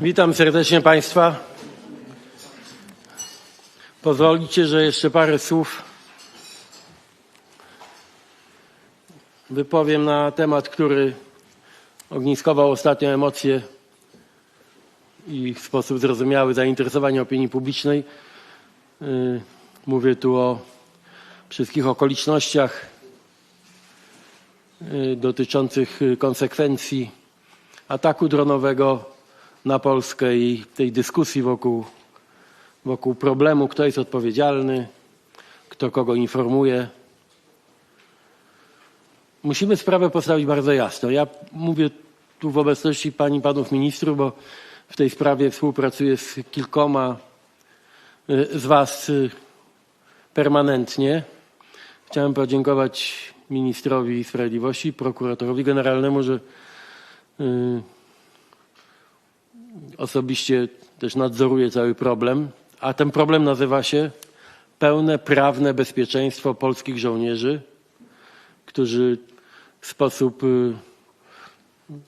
Witam serdecznie Państwa. Pozwolicie, że jeszcze parę słów wypowiem na temat, który ogniskował ostatnio emocje i w sposób zrozumiały zainteresowanie opinii publicznej. Yy, Mówię tu o wszystkich okolicznościach yy, dotyczących konsekwencji ataku dronowego na Polskę i tej dyskusji wokół, wokół problemu, kto jest odpowiedzialny, kto kogo informuje. Musimy sprawę postawić bardzo jasno. Ja mówię tu w obecności pani panów ministrów, bo w tej sprawie współpracuję z kilkoma y, z was y, permanentnie. Chciałem podziękować ministrowi sprawiedliwości, prokuratorowi generalnemu, że osobiście też nadzoruje cały problem, a ten problem nazywa się pełne prawne bezpieczeństwo polskich żołnierzy, którzy w sposób y,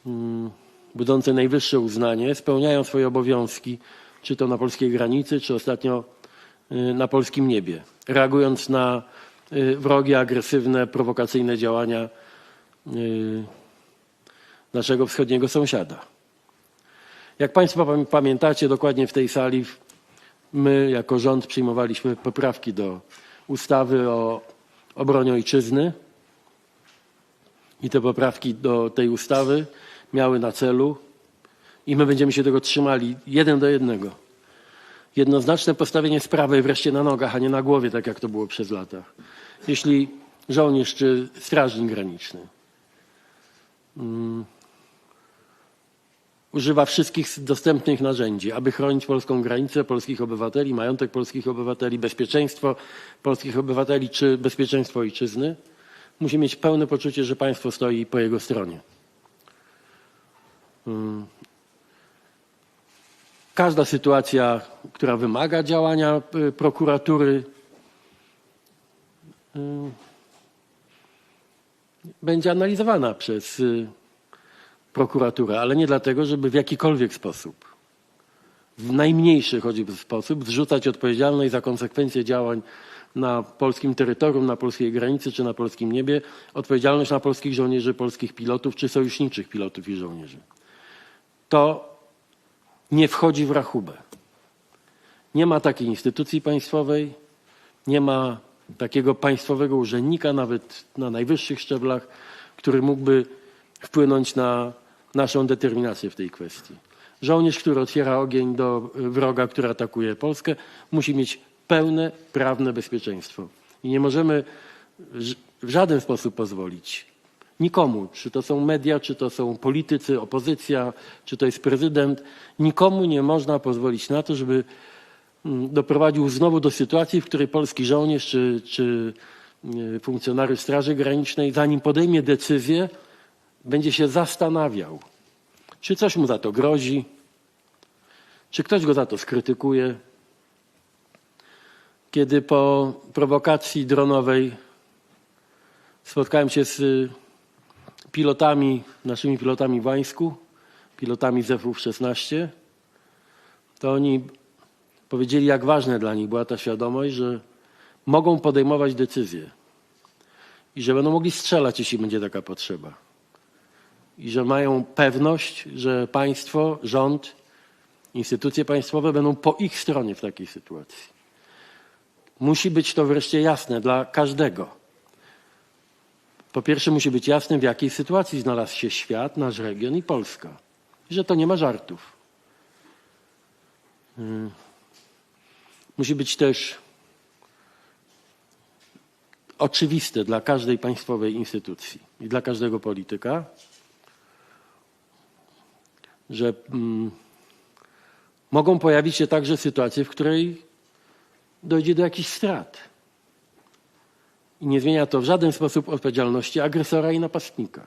mm, budzący najwyższe uznanie spełniają swoje obowiązki, czy to na polskiej granicy, czy ostatnio y, na polskim niebie, reagując na y, wrogie, agresywne, prowokacyjne działania y, naszego wschodniego sąsiada. Jak Państwo pam- pamiętacie, dokładnie w tej sali my jako rząd przyjmowaliśmy poprawki do ustawy o obronie ojczyzny i te poprawki do tej ustawy miały na celu i my będziemy się tego trzymali jeden do jednego. Jednoznaczne postawienie sprawy wreszcie na nogach, a nie na głowie, tak jak to było przez lata. Jeśli żołnierz czy strażnik graniczny używa wszystkich dostępnych narzędzi, aby chronić polską granicę, polskich obywateli, majątek polskich obywateli, bezpieczeństwo polskich obywateli czy bezpieczeństwo ojczyzny, musi mieć pełne poczucie, że państwo stoi po jego stronie. Mm. Każda sytuacja, która wymaga działania y, prokuratury, y, będzie analizowana przez prokuraturę, ale nie dlatego, żeby w jakikolwiek sposób, w najmniejszy choćby sposób, zrzucać odpowiedzialność za konsekwencje działań na polskim terytorium, na polskiej granicy czy na polskim niebie, odpowiedzialność na polskich żołnierzy, polskich pilotów czy sojuszniczych pilotów i żołnierzy. To nie wchodzi w rachubę. Nie ma takiej instytucji państwowej, nie ma takiego państwowego urzędnika, nawet na najwyższych szczeblach, który mógłby wpłynąć na naszą determinację w tej kwestii. Żołnierz, który otwiera ogień do wroga, który atakuje Polskę, musi mieć pełne prawne bezpieczeństwo. I nie możemy w żaden sposób pozwolić nikomu, czy to są media, czy to są politycy, opozycja, czy to jest prezydent, nikomu nie można pozwolić na to, żeby mm, doprowadził znowu do sytuacji, w której polski żołnierz czy, czy y, funkcjonariusz Straży Granicznej, zanim podejmie decyzję, będzie się zastanawiał, czy coś mu za to grozi, czy ktoś go za to skrytykuje. Kiedy po prowokacji dronowej spotkałem się z y, pilotami, naszymi pilotami w Łańsku, pilotami z F-16, to oni powiedzieli, jak ważna dla nich była ta świadomość, że mogą podejmować decyzje i że będą mogli strzelać, jeśli będzie taka potrzeba i że mają pewność, że państwo, rząd, instytucje państwowe będą po ich stronie w takiej sytuacji. Musi być to wreszcie jasne dla każdego. Po pierwsze, musi być jasne, w jakiej sytuacji znalazł się świat, nasz region i Polska. Że to nie ma żartów. Mm. Musi być też oczywiste dla każdej państwowej instytucji i dla każdego polityka, że mm, mogą pojawić się także sytuacje, w której dojdzie do jakichś strat. I nie zmienia to w żaden sposób odpowiedzialności agresora i napastnika.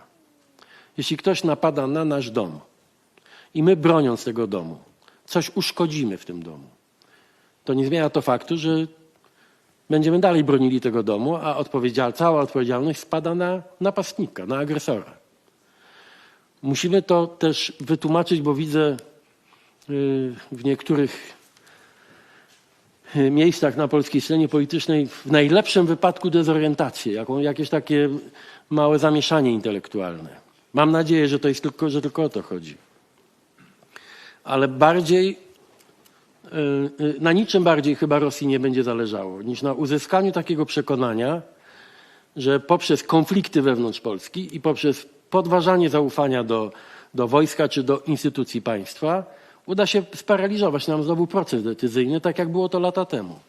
Jeśli ktoś napada na nasz dom i my broniąc tego domu coś uszkodzimy w tym domu, to nie zmienia to faktu, że będziemy dalej bronili tego domu, a odpowiedzial, cała odpowiedzialność spada na napastnika, na agresora. Musimy to też wytłumaczyć, bo widzę y, w niektórych y, miejscach na polskiej scenie politycznej w najlepszym wypadku dezorientację, jakieś takie małe zamieszanie intelektualne. Mam nadzieję, że to jest tylko, że tylko o to chodzi. Ale bardziej, y, na niczym bardziej chyba Rosji nie będzie zależało niż na uzyskaniu takiego przekonania, że poprzez konflikty wewnątrz Polski i poprzez podważanie zaufania do, do wojska czy do instytucji państwa uda się sparaliżować nam znowu proces decyzyjny, tak jak było to lata temu.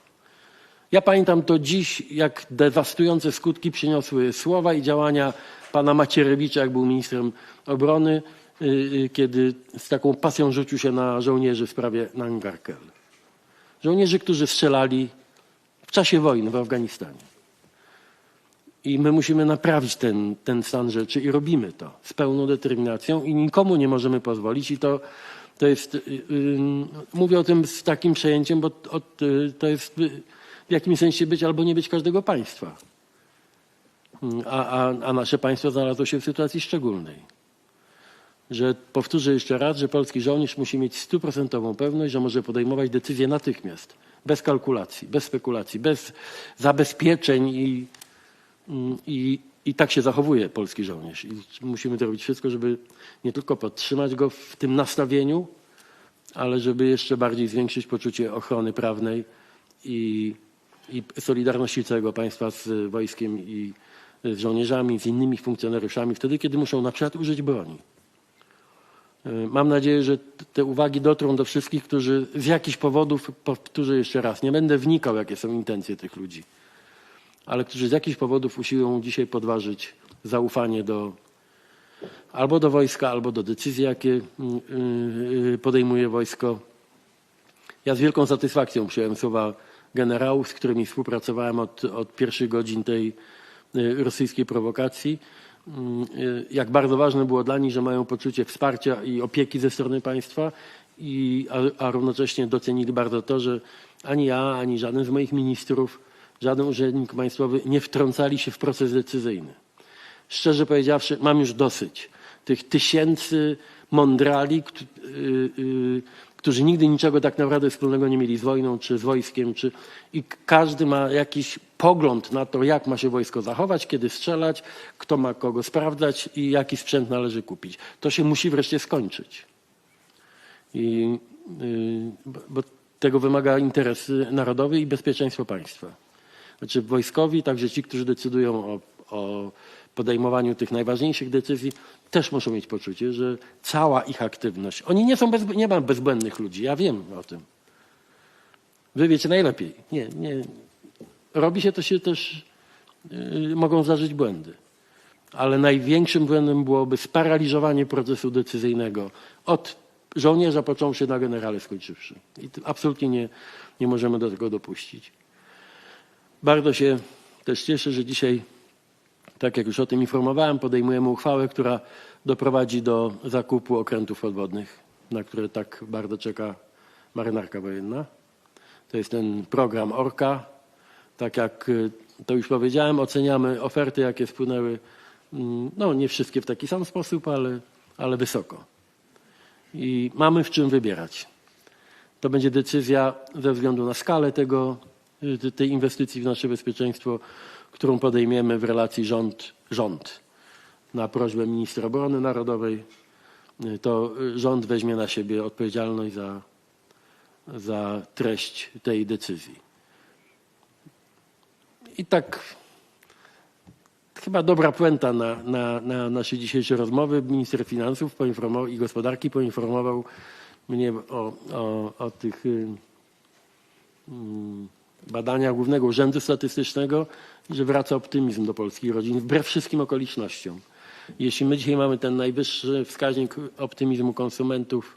Ja pamiętam to dziś, jak dewastujące skutki przyniosły słowa i działania pana Macierewicza, jak był ministrem obrony, y, y, kiedy z taką pasją rzucił się na żołnierzy w sprawie Nangarkel. Żołnierzy, którzy strzelali w czasie wojny w Afganistanie. I my musimy naprawić ten, ten stan rzeczy i robimy to z pełną determinacją i nikomu nie możemy pozwolić. I to, to jest, y, y, mówię o tym z takim przejęciem, bo od, y, to jest y, w jakimś sensie być albo nie być każdego państwa. Mm, A, a, a nasze państwo znalazło się w sytuacji szczególnej. Że powtórzę jeszcze raz, że polski żołnierz musi mieć stuprocentową pewność, że może podejmować decyzje natychmiast, bez kalkulacji, bez spekulacji, bez zabezpieczeń i, I, I tak się zachowuje polski żołnierz. I musimy zrobić wszystko, żeby nie tylko podtrzymać go w tym nastawieniu, ale żeby jeszcze bardziej zwiększyć poczucie ochrony prawnej i, i solidarności całego państwa z wojskiem i z żołnierzami, z innymi funkcjonariuszami, wtedy, kiedy muszą na przykład użyć broni. Y, Mam nadzieję, że te uwagi dotrą do wszystkich, którzy z jakichś powodów, powtórzę jeszcze raz, nie będę wnikał, jakie są intencje tych ludzi ale którzy z jakichś powodów usiłują dzisiaj podważyć zaufanie do albo do wojska, albo do decyzji, jakie y, y, podejmuje wojsko. Ja z wielką satysfakcją przyjąłem słowa generałów, z którymi współpracowałem od, od pierwszych godzin tej y, rosyjskiej prowokacji. Y, Jak bardzo ważne było dla nich, że mają poczucie wsparcia i opieki ze strony państwa, i, a, a równocześnie docenili bardzo to, że ani ja, ani żaden z moich ministrów żaden urzędnik państwowy nie wtrącali się w proces decyzyjny. Szczerze powiedziawszy, mam już dosyć tych tysięcy mądrali, y, y, którzy nigdy niczego tak naprawdę wspólnego nie mieli z wojną, czy z wojskiem, czy i każdy ma jakiś pogląd na to, jak ma się wojsko zachować, kiedy strzelać, kto ma kogo sprawdzać i jaki sprzęt należy kupić. To się musi wreszcie skończyć. I, y, bo tego wymaga interes narodowy i bezpieczeństwo państwa. Znaczy wojskowi, także ci, którzy decydują o, o podejmowaniu tych najważniejszych decyzji, też muszą mieć poczucie, że cała ich aktywność, oni nie są bez, nie bezbłędnych ludzi, ja wiem o tym. Wy wiecie najlepiej. Nie, nie. Robi się to się też, yy, mogą zdarzyć błędy. Ale największym błędem byłoby sparaliżowanie procesu decyzyjnego od żołnierza począwszy na generale skończywszy. I absolutnie nie, nie możemy do tego dopuścić. Bardzo się też cieszę, że dzisiaj, tak jak już o tym informowałem, podejmujemy uchwałę, która doprowadzi do zakupu okrętów podwodnych, na które tak bardzo czeka marynarka wojenna. To jest ten program ORKA. Tak jak y, to już powiedziałem, oceniamy oferty, jakie spłynęły, mm, no nie wszystkie w taki sam sposób, ale, ale wysoko. I mamy w czym wybierać. To będzie decyzja ze względu na skalę tego, tej inwestycji w nasze bezpieczeństwo, którą podejmiemy w relacji rząd-rząd. Na prośbę ministra obrony narodowej y, to y, rząd weźmie na siebie odpowiedzialność za, za treść tej decyzji. I tak chyba dobra puenta na, na, na nasze dzisiejsze rozmowy. Minister finansów poinformował i gospodarki poinformował mnie o, o, o tych y, mm, badaniach Głównego Urzędu Statystycznego, że wraca optymizm do polskich rodzin wbrew wszystkim okolicznościom. Jeśli my dzisiaj mamy ten najwyższy wskaźnik optymizmu konsumentów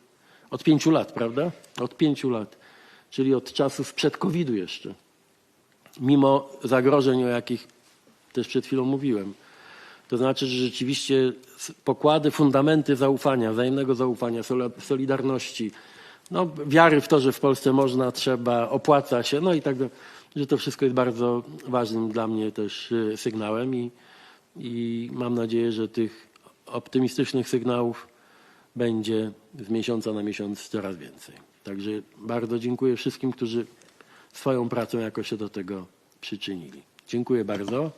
od pięciu lat, prawda? Od pięciu lat, czyli od czasów przed COVID-u jeszcze mimo zagrożeń, o jakich też przed chwilą mówiłem. To znaczy, że rzeczywiście pokłady, fundamenty zaufania, wzajemnego zaufania, solidarności, no, wiary w to, że w Polsce można, trzeba, opłaca się, no i tak dalej, że to wszystko jest bardzo ważnym dla mnie też e, sygnałem i, i mam nadzieję, że tych optymistycznych sygnałów będzie z miesiąca na miesiąc coraz więcej. Także bardzo dziękuję wszystkim, którzy swoją pracą jakoś się do tego przyczynili. Dziękuję bardzo.